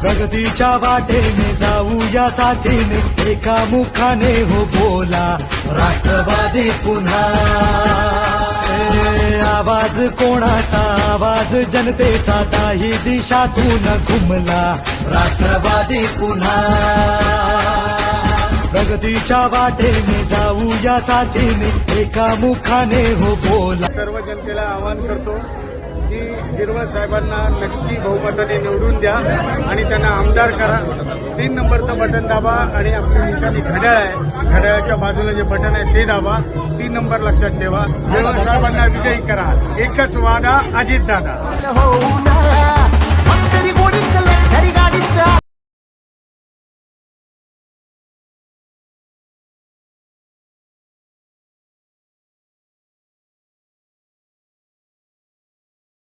प्रगतीच्या वाटेने जाऊया साथीने एका मुखाने हो बोला राष्ट्रवादी पुन्हा. आवाज कोणाचा? आवाज जनतेचा काही दिशातून घुमला राष्ट्रवादी पुन्हा. प्रगतीच्या वाटेने जाऊया साथीने एका मुखाने हो बोला. सर्व जनतेला आवाहन करतो की गिरवळ साहेबांना नक्की बहुमताने निवडून द्या आणि त्यांना आमदार करा. तीन नंबरचं बटन दाबा आणि आपली निशाणी घड्याळ आहे. घड्याळाच्या बाजूला जे बटन आहे ते दाबा. तीन नंबर लक्षात ठेवा. गिरवळ साहेबांना विजयी करा. एकच वादा अजित दादा हो,